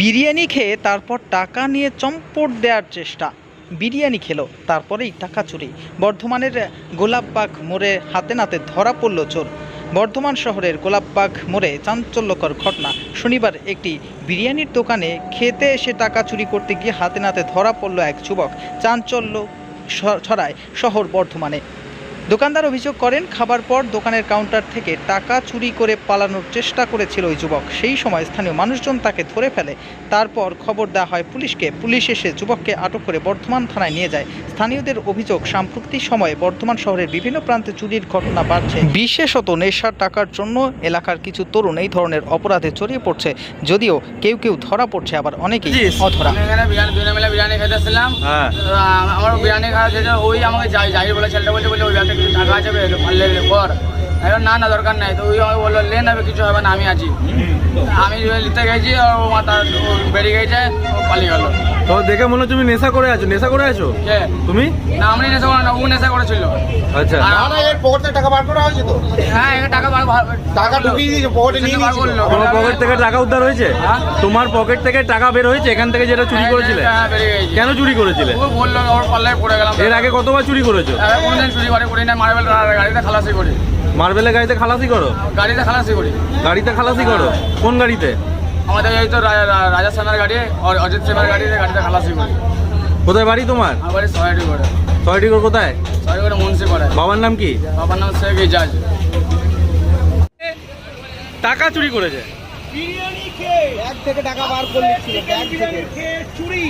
বিরিয়ানি খেয়ে তারপর টাকা নিয়ে চম্পট দেওয়ার চেষ্টা। বিরিয়ানি খেলো, তারপরেই টাকা চুরি। বর্ধমানের গোলাপবাগ মোড়ে হাতে নাতে ধরা পড়ল চোর। বর্ধমান শহরের গোলাপবাগ মোড়ে চাঞ্চল্যকর ঘটনা। শনিবার একটি বিরিয়ানির দোকানে খেতে এসে টাকা চুরি করতে গিয়ে হাতে নাতে ধরা পড়ল এক যুবক। চাঞ্চল্য ছড়ায় শহর বর্ধমানে। দোকানদার অভিযোগ করেন খাবার পর দোকানের কাউন্টার থেকে টাকা চুরি করে পালানোর চেষ্টা করেছিল ওই যুবক। সেই সময় স্থানীয় মানুষজন তাকে ধরে ফেলে। তারপর খবর দেওয়া হয় পুলিশকে। পুলিশ এসে যুবককে আটক করে বর্ধমান থানায় নিয়ে যায়। স্থানীয়দের অভিযোগ সাম্প্রতিক সময়ে বর্ধমান শহরের বিভিন্ন প্রান্তে চুরির ঘটনা বাড়ছে। বিশেষত নেশার টাকার জন্য এলাকার কিছু তরুণ এই ধরনের অপরাধে জড়িয়ে পড়ছে। যদিও কেউ কেউ ধরা পড়ছে আবার অনেকেই অধরা। বিরিয়ানি দুজনে মিলে বিরিয়ানি খেতে এসেছিলাম। হ্যাঁ। আমার বিরিয়ানি খাওয়া ওই আমাকে যাই যাই বলে ছেলেটা বলছে বলে ওই কিছু টাকা আছে পারলে কর। আমি না না দরকার নাই। তো ওই বলল লেন হবে কিছু হবে না আমি আছি। আমি নিতে গেছি আর ও মাথা বেরিয়ে গেছে ও পালিয়ে গেল। তো দেখে মনে তুমি নেশা করে আছো নেশা করে আছো? তুমি? না আমি নেশা করে না ও নেশা করেছিল। আচ্ছা। না না এর পকেট থেকে টাকা বার করা হয়েছে তো? হ্যাঁ এখানে টাকা বার টাকা ঢুকিয়ে দিয়েছে পকেটে নিয়ে বার করল। তোমার পকেট থেকে টাকা উদ্ধার হয়েছে? হ্যাঁ? তোমার পকেট থেকে টাকা বের হয়েছে এখান থেকে যেটা চুরি করেছিলে? হ্যাঁ কেন চুরি করেছিলে? ও বলল ওর পাল্লায় পড়ে গেলাম। এর আগে কতবার চুরি করেছ? কোনদিন চুরি করে করি না মার্বেল গাড়িতে খালাসি করি। মার্বেলের গাড়িতে খালাসি করো? গাড়িতে খালাসি করি। গাড়িতে খালাসি করো? কোন গাড়িতে? আমাদের এই তো রাজা সেনের গাড়ি আর অজিত সেনের গাড়িতে গাড়িতে খালাসি করি। কোথায় বাড়ি তোমার? আমার বাড়ি সহায়টি করে কোথায়? সহায়টি করে মুন্সি করে বাবার নাম কি? বাবার নাম শেখ ইজাজ। টাকা চুরি করেছে। বিরিয়ানি খেয়ে ব্যাগ থেকে টাকা বার করে নিচ্ছিল ব্যাগ থেকে। চুরি।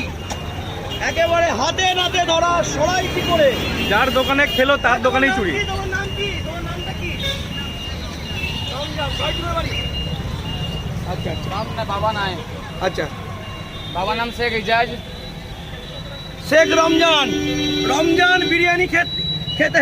একেবারে হাতে নাতে ধরা সরাইটি করে। যার দোকানে খেলো তার দোকানেই চুরি। তোমার নাম কি? তোমার নামটা কি। আচ্ছা আচ্ছা। নাম না বাবা নাই। আচ্ছা। বাবার নাম শেখ ইজাজ। শেখ রমজান। রমজান বিরিয়ানি খেতে খেতে